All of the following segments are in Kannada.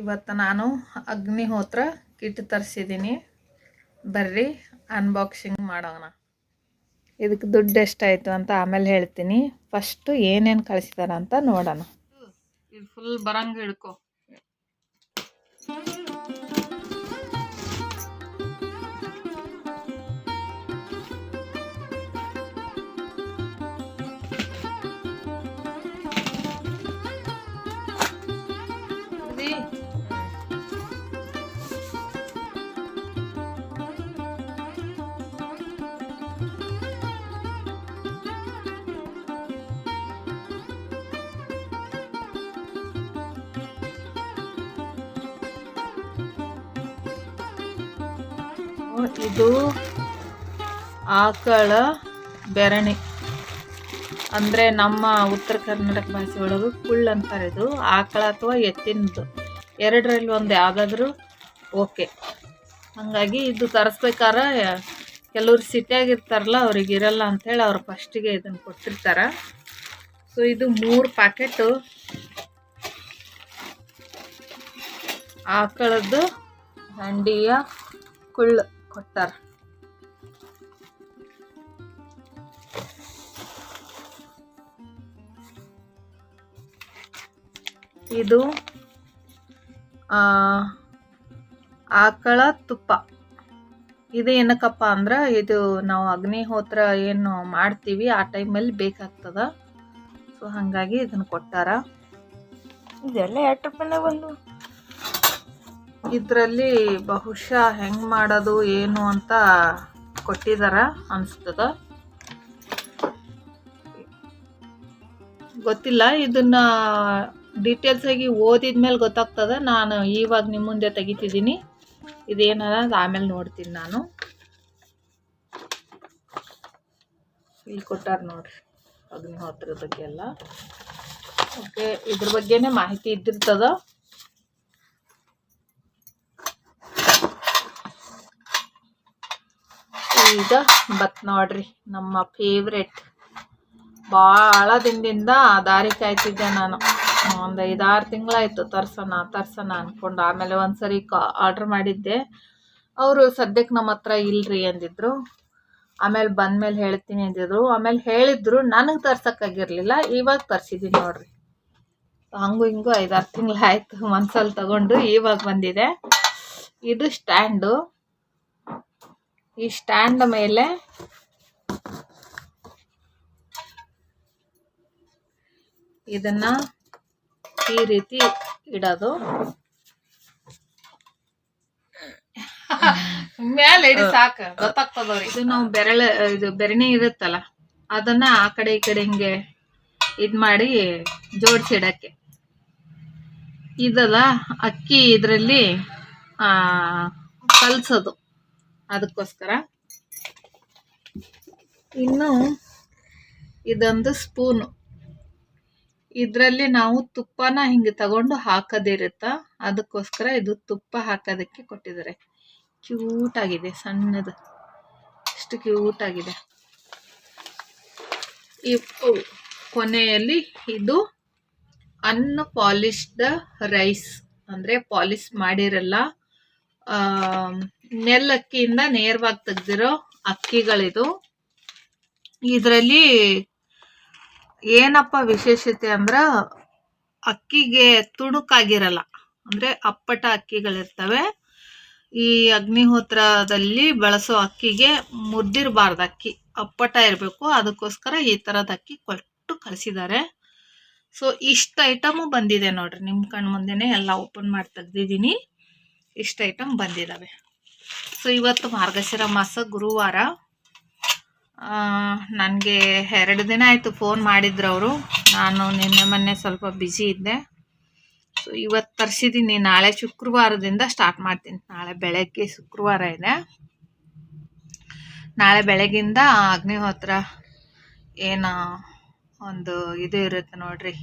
ಇವತ್ತು ನಾನು ಅಗ್ನಿಹೋತ್ರ ಕಿಟ್ ತರಿಸಿದ್ದೀನಿ. ಬರ್ರಿ ಅನ್ಬಾಕ್ಸಿಂಗ್ ಮಾಡೋಣ. ಇದಕ್ಕೆ ದುಡ್ಡು ಎಷ್ಟಾಯಿತು ಅಂತ ಆಮೇಲೆ ಹೇಳ್ತೀನಿ. ಫಸ್ಟು ಏನೇನು ಕಳಿಸಿದಾರ ಅಂತ ನೋಡೋಣ. ಇದು ಫುಲ್ ಬರಂಗ ಹಿಡ್ಕೊ. ಇದು ಆಕಳ ಬೆರಣಿ. ಅಂದರೆ ನಮ್ಮ ಉತ್ತರ ಕರ್ನಾಟಕ ಭಾಷೆ ಒಳಗೆ ಕುಳ್ಳು ಅಂತಾರೆ ಇದು. ಆಕಳ ಅಥವಾ ಎತ್ತಿನದು. ಎರಡರಲ್ಲಿ ಒಂದು. ಯಾವುದಾದ್ರೂ ಓಕೆ. ಹಾಗಾಗಿ ಇದು ತರಿಸ್ಬೇಕಾರೆ ಕೆಲವ್ರು ಸಿಟಿಯಾಗಿರ್ತಾರಲ್ಲ, ಅವ್ರಿಗೆ ಇರಲ್ಲ ಅಂಥೇಳಿ ಅವ್ರು ಫಸ್ಟಿಗೆ ಇದನ್ನು ಕೊಟ್ಟಿರ್ತಾರೆ. ಸೊ ಇದು ಮೂರು ಪ್ಯಾಕೆಟು ಆಕಳದ್ದು, ಹಂಡಿಯ ಕುಳ್ಳು ಕೊಟ್ಟಾರ ಇದು ಆಕಳ ತುಪ್ಪ. ಇದು ಏನಕ್ಕಪ್ಪ ಅಂದ್ರೆ, ಇದು ನಾವು ಅಗ್ನಿಹೋತ್ರ ಏನು ಮಾಡ್ತೀವಿ, ಆ ಟೈಮಲ್ಲಿ ಬೇಕಾಗ್ತದ. ಸೊ, ಹಾಗಾಗಿ ಇದನ್ನು ಕೊಟ್ಟಾರ. ಇದೆಲ್ಲ ಎರಡು ಬಂದು? ಇದರಲ್ಲಿ ಬಹುಶಃ ಹೆಂಗೆ ಮಾಡೋದು, ಏನು ಅಂತ ಕೊಟ್ಟಿದ್ದಾರೆ ಅನಿಸ್ತದ. ಗೊತ್ತಿಲ್ಲ, ಇದನ್ನ ಡೀಟೇಲ್ಸ್ ಆಗಿ ಓದಿದ್ಮೇಲೆ ಗೊತ್ತಾಗ್ತದ. ನಾನು ಇವಾಗ ನಿಮ್ಮ ಮುಂದೆ ತೆಗಿತಿದ್ದೀನಿ. ಇದೇನದ ಆಮೇಲೆ ನೋಡ್ತೀನಿ ನಾನು. ಇಲ್ಲಿ ಕೊಟ್ಟಾರ ನೋಡ್ರಿ, ಅಗ್ನಿಹೋತ್ರದ ಬಗ್ಗೆ ಎಲ್ಲ. ಓಕೆ ಇದ್ರ ಬಗ್ಗೆನೇ ಮಾಹಿತಿ ಇದ್ದಿರ್ತದ. ಈಗ ಬತ್ ನೋಡ್ರಿ ನಮ್ಮ ಫೇವ್ರೆಟ್ ಭಾಳ ದಿನದಿಂದ ದಾರಿ ಕಾಯ್ತಿದ್ದೆ ನಾನು. ಒಂದು ಐದಾರು ತಿಂಗಳಾಯ್ತು ತರ್ಸೋಣ ತರ್ಸೋಣ ಅಂದ್ಕೊಂಡು ಆಮೇಲೆ ಒಂದ್ಸರಿ ಕಾ ಆರ್ಡ್ರ್ ಮಾಡಿದ್ದೆ. ಅವರು ಸದ್ಯಕ್ಕೆ ನಮ್ಮ ಹತ್ರ ಇಲ್ರಿ ಅಂದಿದ್ರು. ಆಮೇಲೆ ಬಂದ್ಮೇಲೆ ಹೇಳ್ತೀನಿ ಅಂದಿದ್ರು. ಆಮೇಲೆ ಹೇಳಿದ್ರು ನನಗೆ ತರ್ಸೋಕ್ಕಾಗಿರಲಿಲ್ಲ ಇವಾಗ ತರ್ಸಿದ್ದೀನಿ ನೋಡ್ರಿ. ಹಂಗೂ ಹಿಂಗೂ ಐದಾರು ತಿಂಗಳಾಯ್ತು ಮನ್ಸಲ್ಲಿ ತಗೊಂಡು ಇವಾಗ ಬಂದಿದೆ. ಇದು ಸ್ಟ್ಯಾಂಡು ಈ ಸ್ಟ್ಯಾಂಡ್ ಮೇಲೆ ಇದನ್ನ ಈ ರೀತಿ ಇಡೋದು. ಮೇಲೆ ಇಡಿ ಸಾಕು ಗೊತ್ತಾಗ್ತದವ್ರಿ ಇದು ನಾವು ಬೆರಳ ಇದು ಬೆರಣಿ ಇರುತ್ತಲ್ಲ ಅದನ್ನ ಆ ಕಡೆ ಈ ಕಡೆ ಹಿಂಗೆ ಇದ್ ಮಾಡಿ ಜೋಡಿಸಿಡಕ್ಕೆ ಇದಲ್ಲ ಅಕ್ಕಿ ಇದರಲ್ಲಿ ಆ ಕಲ್ಸೋದು. ಅದಕ್ಕೋಸ್ಕರ. ಇನ್ನು ಇದೊಂದು ಸ್ಪೂನು. ಇದರಲ್ಲಿ ನಾವು ತುಪ್ಪನ ಹಿಂಗೆ ತಗೊಂಡು ಹಾಕೋದಿರುತ್ತ ಅದಕ್ಕೋಸ್ಕರ ಇದು ತುಪ್ಪ ಹಾಕೋದಕ್ಕೆ ಕೊಟ್ಟಿದ್ದಾರೆ. ಕ್ಯೂಟ್ ಆಗಿದೆ ಸಣ್ಣದು. ಇಷ್ಟು ಕ್ಯೂಟಾಗಿದೆ. ಈ ಕೊನೆಯಲ್ಲಿ ಇದು ಅನ್ನ ಪಾಲಿಶ್ಡ್ ರೈಸ್. ಅಂದರೆ ಪಾಲಿಶ್ ಮಾಡಿರಲ್ಲ. ಆ, ನೆಲ್ಲಕ್ಕಿಯಿಂದ ನೇರವಾಗಿ ತೆಗ್ದಿರೋ ಅಕ್ಕಿಗಳಿದು. ಇದರಲ್ಲಿ ಏನಪ್ಪ ವಿಶೇಷತೆ ಅಂದ್ರ ಅಕ್ಕಿಗೆ ತುಣುಕಾಗಿರಲ್ಲ ಅಂದ್ರೆ ಅಪ್ಪಟ ಅಕ್ಕಿಗಳಿರ್ತವೆ. ಈ ಅಗ್ನಿಹೋತ್ರದಲ್ಲಿ ಬಳಸೋ ಅಕ್ಕಿಗೆ ಮುದ್ದಿರಬಾರ್ದು ಅಕ್ಕಿ ಅಪ್ಪಟ ಇರಬೇಕು. ಅದಕ್ಕೋಸ್ಕರ ಈ ಥರದ ಅಕ್ಕಿ ಕೊಟ್ಟು ಕಳಿಸಿದ್ದಾರೆ. ಸೊ ಇಷ್ಟು ಐಟಮು ಬಂದಿದೆ ನೋಡ್ರಿ ನಿಮ್ಮ ಕಣ್ಣ ಮುಂದೆನೆ ಎಲ್ಲ ಓಪನ್ ಮಾಡಿ ತೆಗ್ದಿದ್ದೀನಿ. ಇಷ್ಟು ಐಟಮ್ ಬಂದಿದ್ದಾವೆ ಸೊ ಇವತ್ತು ಮಾರ್ಗಶಿರ ಮಾಸ ಗುರುವಾರ. ನನಗೆ ಎರಡು ದಿನ ಆಯಿತು ಫೋನ್ ಮಾಡಿದ್ರು ಅವರು. ನಾನು ನಿನ್ನೆ ಮೊನ್ನೆ ಸ್ವಲ್ಪ ಬ್ಯುಸಿ ಇದ್ದೆ. ಸೊ ಇವತ್ತು ತರಿಸಿದ್ದೀನಿ ನಾಳೆ ಶುಕ್ರವಾರದಿಂದ ಸ್ಟಾರ್ಟ್ ಮಾಡ್ತೀನಿ. ನಾಳೆ ಬೆಳಗ್ಗೆ ಶುಕ್ರವಾರ ಇದೆ. ನಾಳೆ ಬೆಳಗಿಂದ ಅಗ್ನಿಹೋತ್ರ ಏನು ಒಂದು ಇದು ಇರುತ್ತೆ ನೋಡ್ರಿ.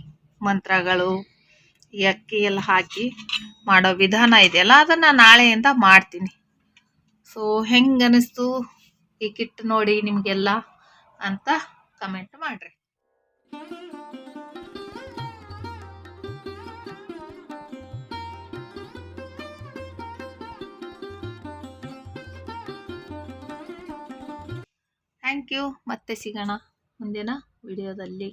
ಮಂತ್ರಗಳು ಈ ಅಕ್ಕಿ ಎಲ್ಲ ಹಾಕಿ ಮಾಡೋ ವಿಧಾನ ಇದೆಯಲ್ಲ ಅದನ್ನು ನಾಳೆಯಿಂದ ಮಾಡ್ತೀನಿ. ಸೊ ಹೆಂಗೆ ಅನ್ನಿಸ್ತು ಈ ಕಿಟ್ ನೋಡಿ ನಿಮಗೆಲ್ಲ ಅಂತ ಕಮೆಂಟ್ ಮಾಡಿರಿ. ಥ್ಯಾಂಕ್ ಯು ಮತ್ತೆ ಸಿಗೋಣ ಮುಂದಿನ ವಿಡಿಯೋದಲ್ಲಿ.